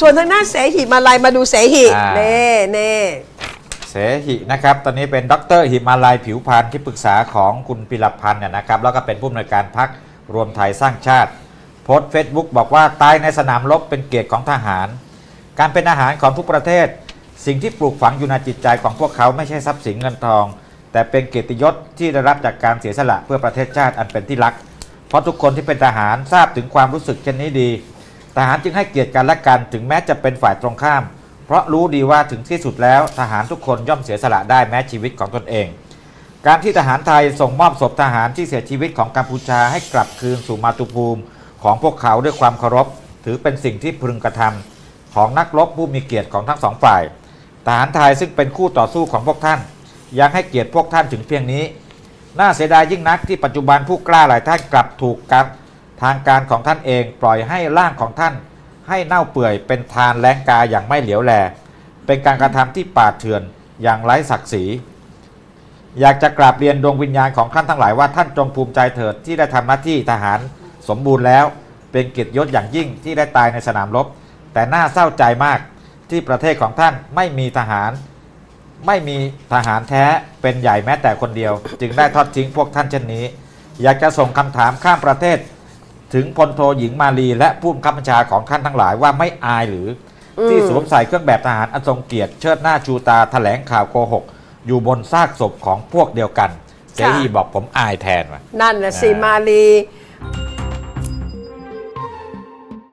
ส่วนทางด้านเสหิมาลายมาดูเสหิอ่า เน่เน่เสหินะครับ ตอนนี้เป็นดรหิมาลายผิวพรรณที่ปรึกษาของคุณพิรพันธ์เนี่ยนะครับ แล้วก็เป็นผู้อำนวยการพักรวมไทยสร้างชาติ โพสต์เฟซบุ๊กบอกว่าตายในสนามรบเป็นเกียรติของทหาร การเป็นอาหารของทุกประเทศ สิ่งที่ปลูกฝังอยู่ในจิตใจของพวกเขาไม่ใช่ทรัพย์สินเงินทอง แต่เป็นเกียรติยศที่ได้รับจากการเสียสละเพื่อประเทศชาติอันเป็นที่รัก เพราะทุกคนที่เป็นทหารทราบถึงความรู้สึกเช่นนี้ดี ทหารจึงให้เกียรติกันและกันถึงแม้จะเป็นฝ่ายตรงข้าม เพราะรู้ดีว่าถึงที่สุดแล้วทหารทุกคนย่อมเสียสละได้แม้ชีวิตของตนเอง การที่ทหารไทยส่งมอบศพทหารที่เสียชีวิตของกัมพูชาให้กลับคืนสู่มาตุภูมิ ของพวกเขาด้วยความเคารพ ถือเป็นสิ่งที่พึงกระทำของนักรบผู้มีเกียรติของทั้งสองฝ่าย ทหารไทยซึ่งเป็นคู่ต่อสู้ของพวกท่าน ยังให้เกียรติพวกท่านถึงเพียงนี้ น่าเสียดายยิ่งนักที่ปัจจุบันผู้กล้าหลายท่านกลับถูกการ ทางการของท่านเองปล่อยให้ร่างของท่าน ให้เน่าเปื่อยเป็นทานแล้งกาอย่างไม่เหลียวแล เป็นการกระทำที่ป่าเถื่อนอย่างไร้ศักดิ์ศรี อยากจะกราบเรียนดวงวิญญาณของท่านทั้งหลายว่าท่านจงภูมิใจเถิดที่ได้ทำหน้าที่ทหารสมบูรณ์แล้ว เป็นเกียรติยศอย่างยิ่งที่ได้ตายในสนามรบ แต่น่าเศร้าใจมากที่ประเทศของท่านไม่มีทหาร ไม่มีทหารแท้เป็นใหญ่แม้แต่คนเดียว จึงได้ทอดทิ้งพวกท่านเช่นนี้ อยากจะส่งคำถามข้ามประเทศ ถึงพลโทหญิงมาลีและผู้บังคับบัญชาของท่านทั้งหลายว่าไม่อายหรือ ที่สวมใส่เครื่องแบบทหารอันทรงเกียรติเชิดหน้าชูตาแถลงข่าวโกหก อยู่บนซากศพของพวกเดียวกันเสค่ะรีบอกผมอายแทนว่ะนั่นนะสิอ่ามาลี